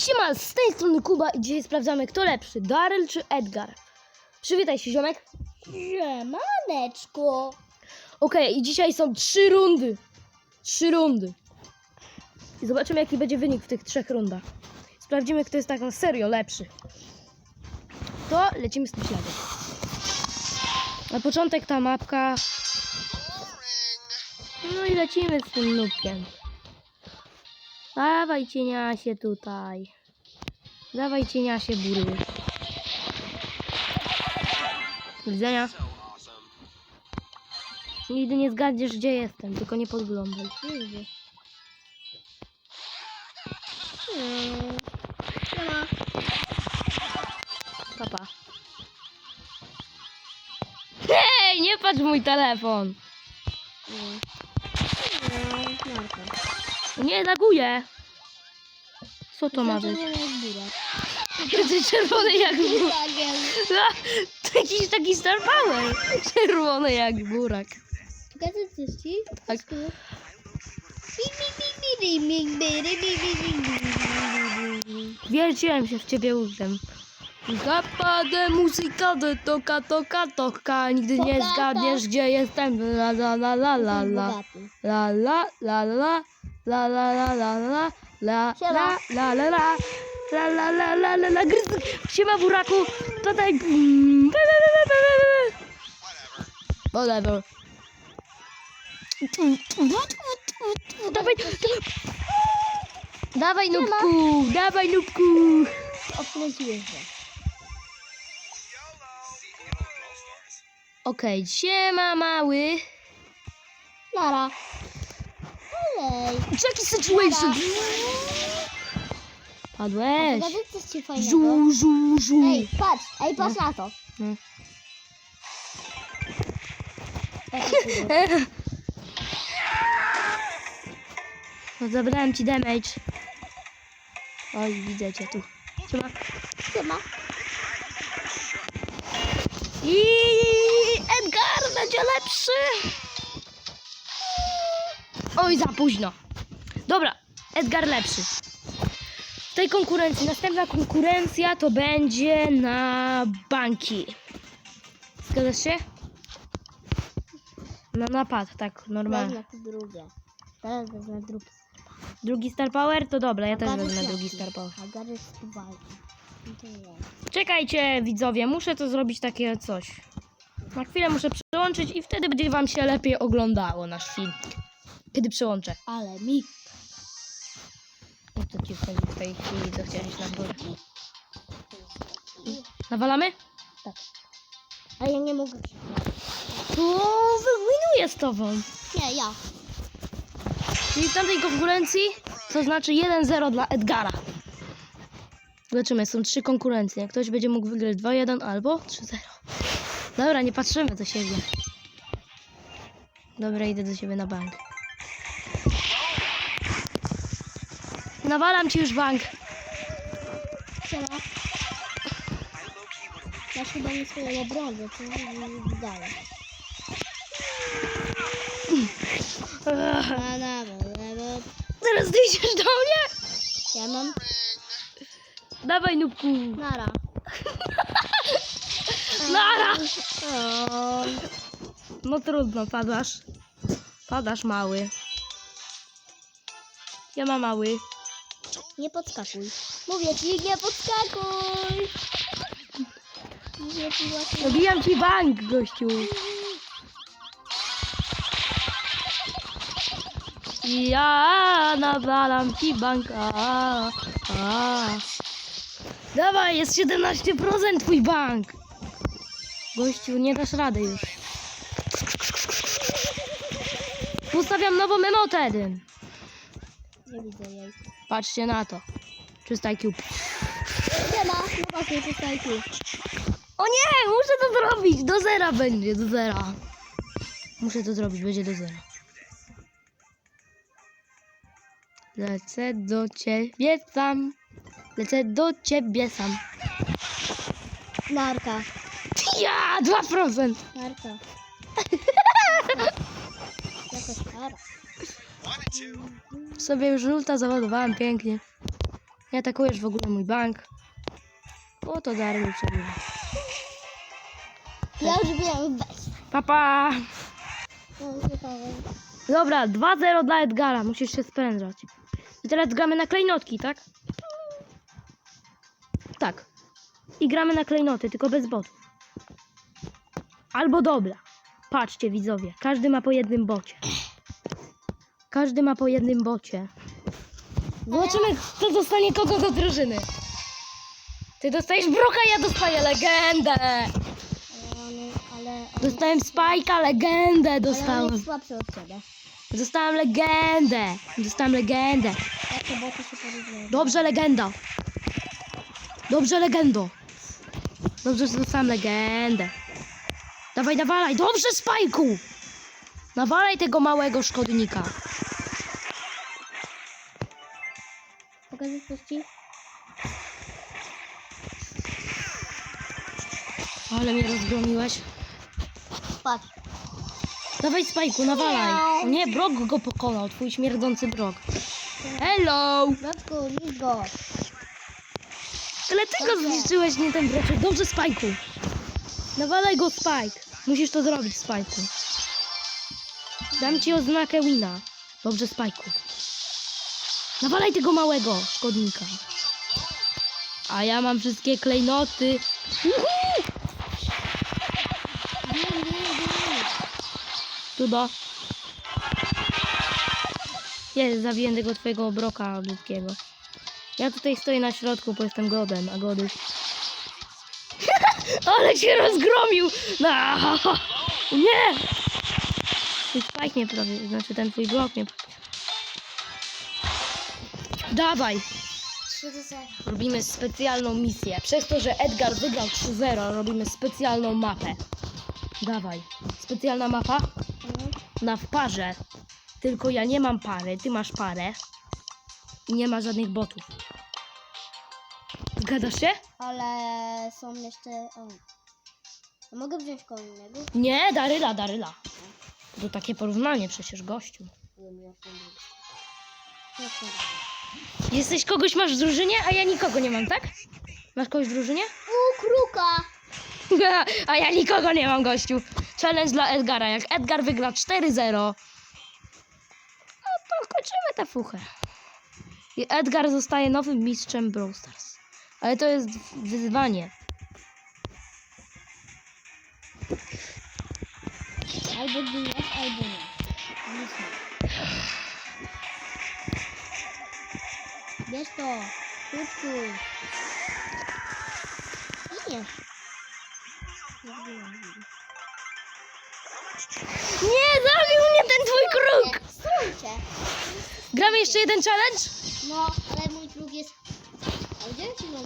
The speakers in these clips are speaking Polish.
Siema, z tej strony Kuba i dzisiaj sprawdzamy kto lepszy, Daryl czy Edgar. Przywitaj się ziomek. Siemaneczko. Okej, i dzisiaj są trzy rundy. Trzy rundy. I zobaczymy jaki będzie wynik w tych trzech rundach. Sprawdzimy kto jest tak na serio lepszy. To lecimy z tym śladem. Na początek ta mapka. No i lecimy z tym nubkiem. Dawaj cieniasie tutaj. Dawaj cieniasie bury. Do widzenia. Nigdy nie zgadniesz gdzie jestem, tylko nie podglądaj. Nigdy. Hmm. Papa. Hej, nie patrz mój telefon. Hmm. Hmm, Marko. Nie nie, laguje. Co to ma być? Ty czerwony jak burak. To jakiś taki Star Power. Czerwony jak burak. Pokażę coś ci? Tak. Wierciłem się w ciebie łudem. Zapadę muzyka do toka, toka, toka Nigdy nie zgadniesz gdzie jestem La la la la la la La la la la la la la la la la la la la la la la la la la la gryz Siema buraku tutaj mm, Whatever Dawaj Dawaj nubku Dawaj nubku Obleziłeś się. Okej, siema mały Nara. Ej. Jaki situation Padłeś Pokażę coś ci fajnego. Żu, żu, żu Ej, patrz, ej, patrz na to. No. Na to. No zabrałem ci damage. Oj, widzę cię tu. Siema. Siema. I Edgar będzie lepszy. Oj, za późno. Dobra, Edgar lepszy. W tej konkurencji, następna konkurencja to będzie na banki. Zgadzasz się? Na napad, tak normalnie. Drugie. Teraz wezmę drugi. Drugi Star Power to dobra, ja też wezmę drugi Star Power. No. Czekajcie widzowie, muszę to zrobić takie coś. Na chwilę muszę przełączyć i wtedy będzie wam się lepiej oglądało nasz film. Kiedy przełączę. Ale mi. O co ci chodzi w tej chwili, co chciałeś na górę? Nawalamy? A ja nie mogę. To wywinuję z tobą. Nie, ja. Czyli w tamtej konkurencji to znaczy 1-0 dla Edgara. Zobaczymy, są trzy konkurencje. Ktoś będzie mógł wygrać 2-1 albo 3-0. Dobra, nie patrzymy do siebie. Dobra, idę do siebie na bank. Nawalam ci już bank. Siema. Ja chyba nie swoją obronę, to nie. Ugh, Na, na, na, na. Teraz ty idziesz do mnie? Ja mam Dawaj, nubku. nara. Nara! No trudno, padasz. Padasz, mały. Ja mam mały. Nie podskakuj. Mówię ci, nie podskakuj. Mówię ci. Dobijam bank, gościu. Ja nawalam ci banka. Dawaj, jest 17% twój bank. Gościu, nie dasz rady już. Ustawiam nową emotę. Nie widzę jej. Patrzcie na to. Czysta IQ. Nie ma, no właśnie, tutaj tu. O nie, muszę to zrobić. Do zera będzie, do zera. Muszę to zrobić, będzie do zera. Lecę do ciebie sam. Lecę do ciebie sam. Narka. Ja, 2%. Narka. Jakaś kara. Sobie już żółta załadowałem pięknie. Nie atakujesz w ogóle mój bank. O to darmo przebywa. Ja już wiem, weź. Papa! Dobra, 2-0 dla Edgara. Musisz się sprężać. I teraz gramy na klejnotki, tak? Tak. I gramy na klejnoty, tylko bez botów. Albo dobra. Patrzcie, widzowie. Każdy ma po jednym bocie. Każdy ma po jednym bocie. Zobaczymy, kto dostanie kogo do drużyny. Ty dostajesz Broka, ja dostaję legendę. Ale ale Dostałem Spike'a, legendę ale on dostałem. jest słabszy od ciebie. Dostałem legendę. Dostałem legendę. Jak te boty się porównują. Dobrze, legenda. Dobrze, legendo. Dobrze, że dostałem legendę. Dawaj, nawalaj. Dobrze, Spajku. Nawalaj tego małego szkodnika. Pokażę coś ci? Ale mnie rozgromiłeś. Patrz. Dawaj, Spajku, nawalaj. O nie, Brok go pokonał. Twój śmierdzący Brok. Hello. Bratku, nic go. Ale ty go zniszczyłeś, nie ten Broczek. Dobrze, Spajku. Nawalaj go, Spike. Musisz to zrobić, Spajku. Dam ci oznakę wina. Dobrze, Spajku. Nawalaj tego małego szkodnika. A ja mam wszystkie klejnoty. Uhu! Tudo. Jest, zabiję tego twojego broka ludzkiego. Ja tutaj stoję na środku, bo jestem godem, a gody... Ale cię rozgromił! No. Nie! Twój spike mnie prawie, znaczy ten twój blok mnie prawie. Dawaj! Trzy do zera. Robimy specjalną misję. Przez to, że Edgar wygrał 3-0, robimy specjalną mapę. Dawaj. Specjalna mapa? Mhm. na w parze. Tylko ja nie mam pary, ty masz parę. I nie ma żadnych botów. Zgadzasz się? Ale są jeszcze... O. Mogę wziąć koło innego? Nie, Daryla, Daryla. To takie porównanie przecież, gościu. Jesteś kogoś masz w drużynie, a ja nikogo nie mam, tak? Masz kogoś w drużynie? U, kruka! a ja nikogo nie mam, gościu. Challenge dla Edgara. Jak Edgar wygra 4-0, no to kończymy tę fuchę. I Edgar zostaje nowym mistrzem Brawl Stars. Ale to jest wyzwanie. Albo giniesz, albo nie. Nic nie. Bierz to. Krótku. Giniesz. Nie zabił mnie ten twój kruk! Stójcie. Gramy jeszcze jeden challenge? No, ale mój kruk jest... A gdzie ci mam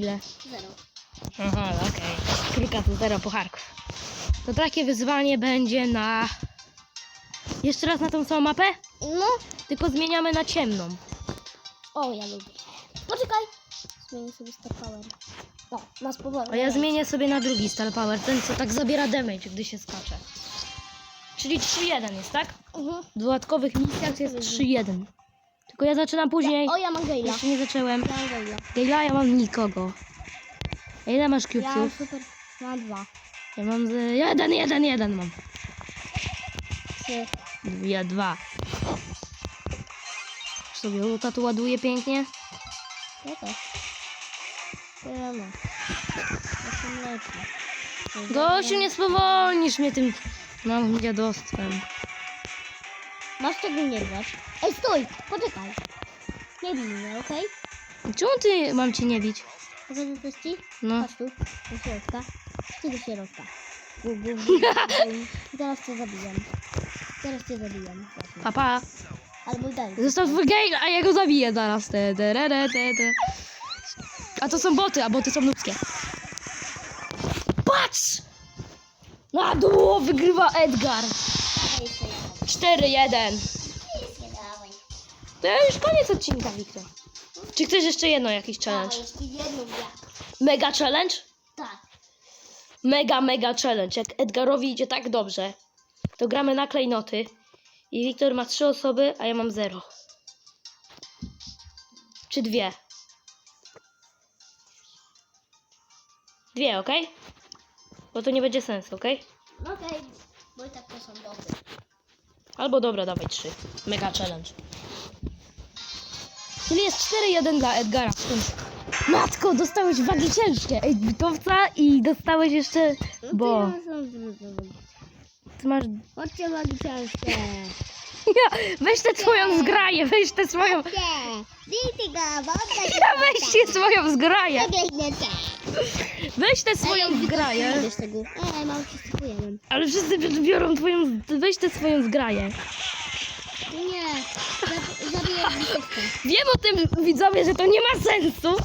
Ile? Zero. Aha, okej. Kruka to zero pucharków. To takie wyzwanie będzie na... Jeszcze raz na tą samą mapę? No. Tylko zmieniamy na ciemną. O, ja lubię. Poczekaj. Zmienię sobie Star Power. O, nas powoli. A ja zmienię sobie na drugi Star Power, ten co tak zabiera damage, gdy się skacze. Czyli 3-1 jest, tak? Mhm. W dodatkowych misjach jest 3-1. Tylko ja zaczynam później. O, ja mam Gale'a. Jeszcze nie zacząłem. Ja mam Gale'a. Gejla, ja mam nikogo. A ile masz Ja mam cubesów? super... Mam dwa. Ja mam z... jeden, jeden, jeden mam. Trzy. Ja dwa. Sobie luta tu ładuje pięknie. Ja też. Tyle ma. Jestem lepszy. Gosiu, nie spowolnisz mnie tym małym dziadostwem. Masz tego nie. Ej, stój! Poczekaj. Nie bij mnie, okej? Czemu ty mam cię nie bić? Pokażę coś ci? No. Tu, do środka. Ty do środka. Bu, bu, bu, bu, bu. I teraz cię zabiję. Teraz cię zabiję. Właśnie. Papa. Albo daj. Zostaw Gale, a ja go zabiję zaraz. Te, te, re, re, te, te. A to są boty, a boty są ludzkie. Patrz! Na dół wygrywa Edgar. Ej, jeszcze jeden. 4-1. Nic nie dawaj. To już koniec odcinka, Wiktor. Czy chcesz jeszcze jedno jakiś challenge? Jeszcze jedną ja. Mega challenge? Mega, mega challenge. Jak Edgarowi idzie tak dobrze, to gramy na klejnoty. I Wiktor ma trzy osoby, a ja mam zero. Czy dwie? Dwie, okej? Bo to nie będzie sensu, okej? Okej, bo i tak to są dobre. Albo dobra, dawaj trzy. Mega challenge. Czyli jest 4-1 dla Edgara. Matko, dostałeś wagi ciężkie. Ej, bitowca i dostałeś jeszcze... Bo No trudne. ty masz... Chodźcie wagi ciężkie. Weź tę swoją zgraję, weź tę swoją... Bo Ja weź tę swoją zgraję. Weź tę swoją zgraję. Ej, się stopujemy. Ale wszyscy biorą twoją... Weź tę swoją zgraję. Nie, zab- zabiję. Wiem o tym, widzowie, że to nie ma sensu.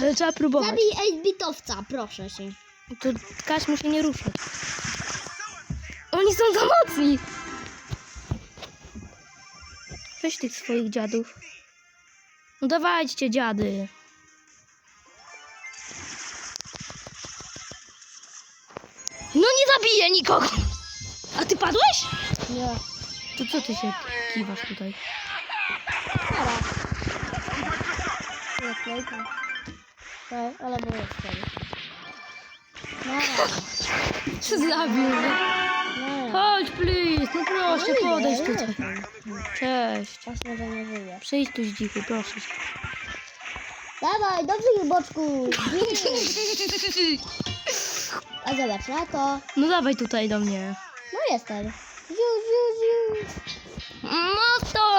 Ale trzeba próbować. Zabij ej bitowca, proszę się. To każ mu się nie ruszać. Oni są za mocni. Weź tych swoich dziadów. No dawajcie dziady. No nie zabiję nikogo. A ty padłeś? Nie. To co ty się kiwasz tutaj? Dobra. Naklejka. Tak, ale było wtedy. No, Czy zabił mnie? Chodź, please. No proszę, podejdź tutaj. Cześć. Ważne, że nie żyje. Przyjdź tu zdzichy, proszę cię. Dawaj, dobrze boczku. Bij. A zobacz na to. No dawaj tutaj do mnie. No jestem. Ziu, ziu, ziu. No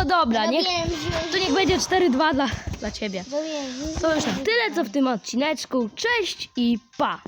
to dobra, niech, to niech będzie 4-2 dla, dla ciebie. To już na tyle co w tym odcineczku. Cześć i pa!